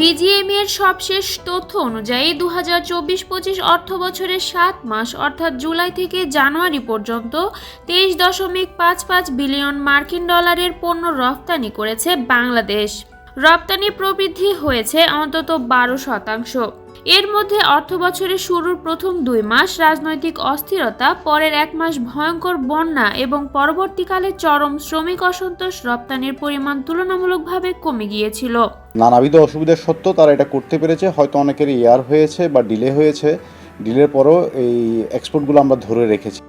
BGM এর সবশেষ তথ্য অনুযায়ী দু হাজার চব্বিশ পঁচিশ অর্থ বছরের সাত মাস অর্থাৎ জুলাই থেকে জানুয়ারি পর্যন্ত তেইশ দশমিক পাঁচ পাঁচ বিলিয়ন মার্কিন ডলারের পণ্য রফতানি করেছে বাংলাদেশ। রপ্তানি প্রবৃদ্ধি হয়েছে অন্তত বারো শতাংশ। এর মধ্যে অর্থ বছরের শুরুর প্রথম দুই মাস রাজনৈতিক অস্থিরতা পরের এক মাস ভয়ঙ্কর বন্যা এবং পরবর্তীকালে চরম শ্রমিক অসন্তোষ রপ্তানির পরিমাণ তুলনামূলকভাবে কমে গিয়েছিল। নানাবিধ অসুবিধার সত্ত্বেও তারা এটা করতে পেরেছে। হয়তো অনেকের ইয়ার হয়েছে বা ডিলে হয়েছে। ডিলের পরও এই এক্সপোর্টগুলো আমরা ধরে রেখেছি।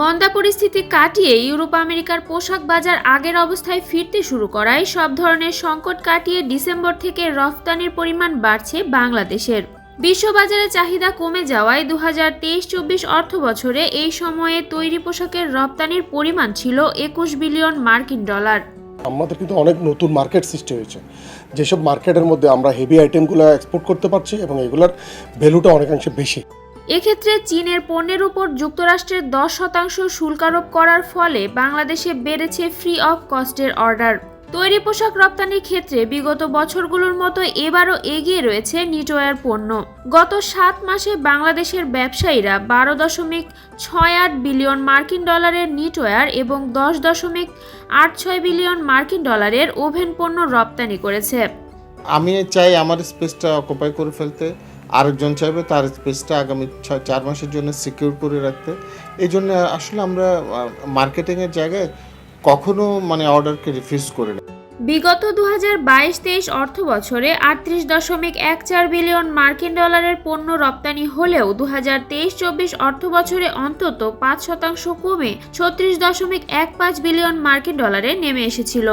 মন্দা পরিস্থিতি কাটিয়ে ইউরোপ আমেরিকার পোশাক বাজার আগের অবস্থায় ফিরতে শুরু করায় সব ধরনের সংকট কাটিয়ে ডিসেম্বর থেকে রফতানির পরিমাণ বাড়ছে বাংলাদেশের। বিশ্ববাজারে চাহিদা কমে যাওয়ায় দু হাজার তেইশ চব্বিশ অর্থ বছরে এই সময়ে তৈরি পোশাকের রপ্তানির পরিমাণ ছিল একুশ বিলিয়ন মার্কিন ডলার। আমাদের কিন্তু অনেক নতুন মার্কেট সৃষ্টি হয়েছে। যেসব মার্কেটের মধ্যে আমরা হেভি আইটেমগুলো এক্সপোর্ট করতে পারছি এবং এগুলোর ভ্যালুটা অনেকাংশে বেশি। এক্ষেত্রে চীনের পণ্যের উপর যুক্তরাষ্ট্রের দশ শতাংশ শুল্ক আরোপ করার ফলে বাংলাদেশে বেড়েছে ফ্রি অফ কস্টের অর্ডার তৈরি পোশাক রপ্তানির ক্ষেত্রে বিগত বছরগুলোর মতো এবারও এগিয়ে রয়েছে নিটোয়ার পণ্য। গত সাত মাসে বাংলাদেশের ব্যবসায়ীরা বারো দশমিক ছয় আট বিলিয়ন মার্কিন ডলারের নিটোয়ার এবং দশ দশমিক আট ছয় বিলিয়ন মার্কিন ডলারের ওভেন পণ্য রপ্তানি করেছে। আমি চাই আমার স্পেসটা অকুপাই করে ফেলতে, আরেকজন চাইবে তার স্পেসটা আগামী ছয়, চার মাসের জন্য সিকিউর করে রাখতে। এই জন্য আসলে আমরা মার্কেটিংয়ের জায়গায় কখনো মানে অর্ডারকে রিফিউজ করি না। বিগত দু হাজার বাইশ তেইশ অর্থ বছরে আটত্রিশ দশমিক এক চার বিলিয়ন মার্কিন ডলারের পণ্য রপ্তানি হলেও দু হাজার তেইশ চব্বিশ অর্থ বছরে অন্তত পাঁচ শতাংশ কমে ছত্রিশ দশমিক এক পাঁচ বিলিয়ন মার্কিন ডলারে নেমে এসেছিল।